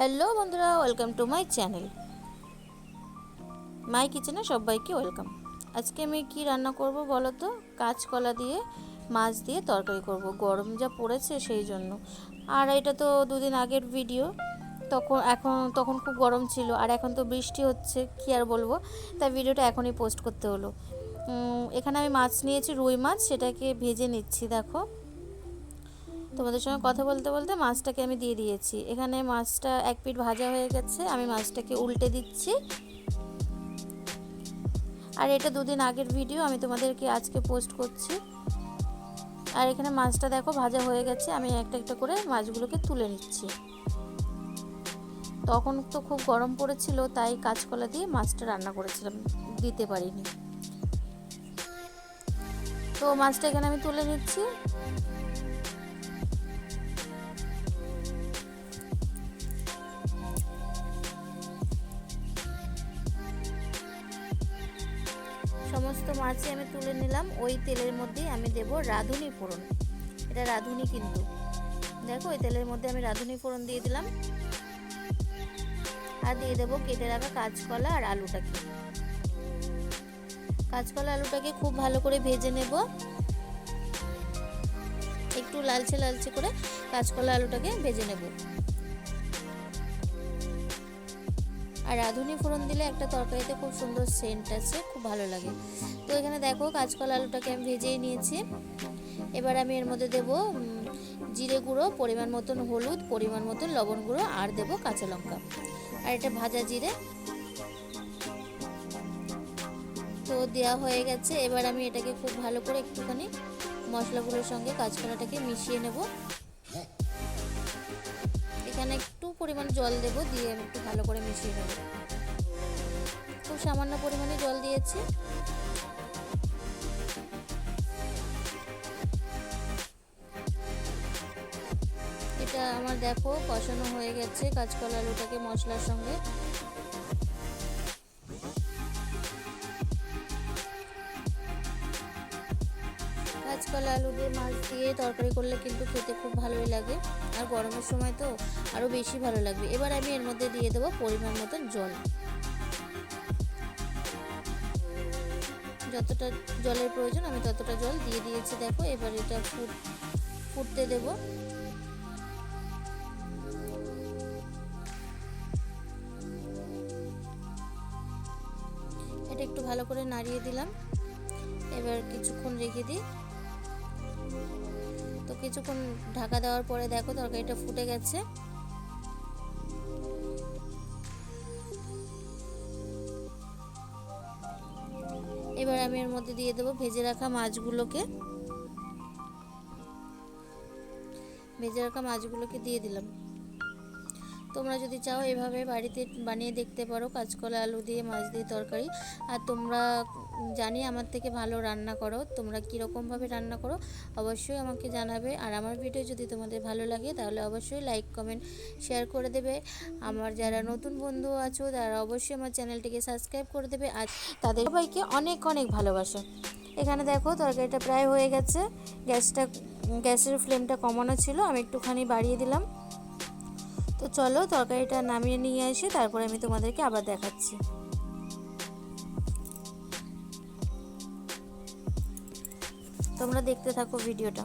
Hello বন্ধুরা welcome to my channel my কিচেনে সবাইকে ওয়েলকাম আজকে আমি কি রান্না করব বলো তো? কাঁচকলা দিয়ে, মাছ দিয়ে তরকারি করব। গরম যা পড়েছে সেই জন্য। আর এটা তো দুদিন আগের ভিডিও তখন, এখন, তখন খুব গরম ছিল। আর এখন তো বৃষ্টি হচ্ছে, কি আর বলব? তাই ভিডিওটা এখনই পোস্ট করতে হলো। এখানে আমি মাছ নিয়েছি, রুই মাছ, সেটাকে ভেজে নিচ্ছি, দেখো। তোমাদের সঙ্গে কথা বলতে বলতে মাছটাকে আমি দিয়ে দিয়েছি। এখানে মাছটা এক পিঠ ভাজা হয়ে গেছে, আমি মাছটাকে উল্টে দিচ্ছি। আর এটা দুদিন আগের ভিডিও, আমি তোমাদেরকে আজকে পোস্ট করছি। আর এখানে মাছটা দেখো ভাজা হয়ে গেছে, আমি একটা একটা করে মাছগুলোকে তুলে নিচ্ছি। তখন তো খুব গরম পড়েছিল, তাই কাঁচকলা দিয়ে মাছটা রান্না করেছিলাম, দিতে পারিনি। তো মাছটা এখানে আমি তুলে নিচ্ছি। সমস্ত মাছই আমি তুলে নিলাম। ওই তেলের মধ্যেই আমি দেব রাঁধুনি ফোড়ন। এটা রাঁধুনি কিন্তু। দেখো, ওই তেলের মধ্যে আমি রাঁধুনি ফোড়ন দিয়ে দিলাম। আর দিয়ে দেবো কেটে রাখা কাঁচকলা আর আলুটাকে। কাঁচকলা আলুটাকে খুব ভালো করে ভেজে নেব। একটু লালচে লালচে করে কাঁচকলা আলুটাকে ভেজে নেব। আর রাঁধুনি ফোড়ন দিলে একটা তরকারিতে খুব সুন্দর সেন্ট আছে, খুব ভালো লাগে। তো এখানে দেখো কাঁচকলা আলুটাকে আমি ভেজেই নিয়েছি। এবার আমি এর মধ্যে দেব জিরে গুঁড়ো, পরিমাণ মতন হলুদ, পরিমাণ মতন লবণ গুঁড়ো, আর দেব কাঁচা লঙ্কা। আর এটা ভাজা জিরে। তো দেওয়া হয়ে গেছে, এবার আমি এটাকে খুব ভালো করে একটুখানি মশলাগুলোর সঙ্গে কাঁচকলাটাকে মিশিয়ে নেব। এখানে পরিমাণ জল দেব দিয়ে আমি একটু ভালো করে মিশিয়ে নেব। খুব সামান্য পরিমাণে জল দিয়েছি। এটা আমার দেখো কষানো হয়ে গেছে কাঁচকলা আলুটাকে মশলার সঙ্গে। কাঁচকলা আলু দিয়ে মাছ দিয়ে তরকারি করলে কিন্তু খেতে খুব ভালোই লাগে। আর গরমের সময় তো আরও বেশি ভালো লাগবে। এবার আমি এর মধ্যে দিয়ে দেবো পরিমাণ মতন জল। যতটা জলের প্রয়োজন, আমি ততটা জল দিয়ে দিয়েছি। দেখো, এবার এটা ফুট, ফুটতে দেব। এটা একটু ভালো করে নাড়িয়ে দিলাম। এবার কিছুক্ষণ রেখে দিই। তো কিছুক্ষণ ঢাকা দেওয়ার পরে দেখো তরকারিটা ফুটে গেছে। এবার আমি এর মধ্যে দিয়ে দেবো ভেজে রাখা মাছগুলোকে। ভেজে রাখা মাছগুলোকে দিয়ে দিলাম। তোমরা যদি চাও এভাবে বাড়িতে বানিয়ে দেখতে পারো, কাঁচকলা, আলু দিয়ে, মাছ দিয়ে তরকারি। আর তোমরা জানি আমার থেকে ভালো রান্না করো, তোমরা কীরকমভাবে রান্না করো, অবশ্যই আমাকে জানাবে। আর আমার ভিডিও যদি তোমাদের ভালো লাগে, তাহলে অবশ্যই লাইক, কমেন্ট, শেয়ার করে দেবে। আমার যারা নতুন বন্ধু আছো, তারা অবশ্যই আমার চ্যানেলটিকে সাবস্ক্রাইব করে দেবে। আর তাদের সবাইকে অনেক অনেক ভালোবাসা। এখানে দেখো তরকারিটা প্রায় হয়ে গেছে। গ্যাসটা, গ্যাসের ফ্লেমটা কমানো ছিল, আমি একটুখানি বাড়িয়ে দিলাম। তো চলো তরকারিটা নামিয়ে নিয়ে এসে তারপরে আমি তোমাদেরকে আবার দেখাচ্ছি। তোমরা দেখতে থাকো ভিডিওটা।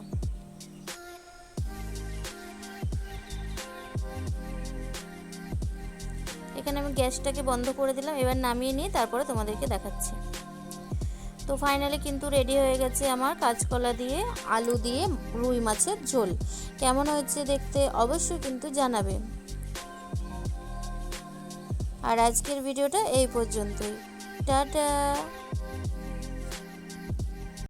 এখানে আমি গ্যাসটাকে বন্ধ করে দিলাম, এবার নামিয়ে নিয়ে তারপরে তোমাদেরকে দেখাচ্ছি। তো ফাইনালি কিন্তু রেডি হয়ে গেছে আমার কাঁচকলা দিয়ে, আলু দিয়ে রুই মাছের ঝোল। কেমন হয়েছে দেখতে অবশ্যই কিন্তু জানাবে। আর আজকের ভিডিওটা এই পর্যন্তই। টাটা!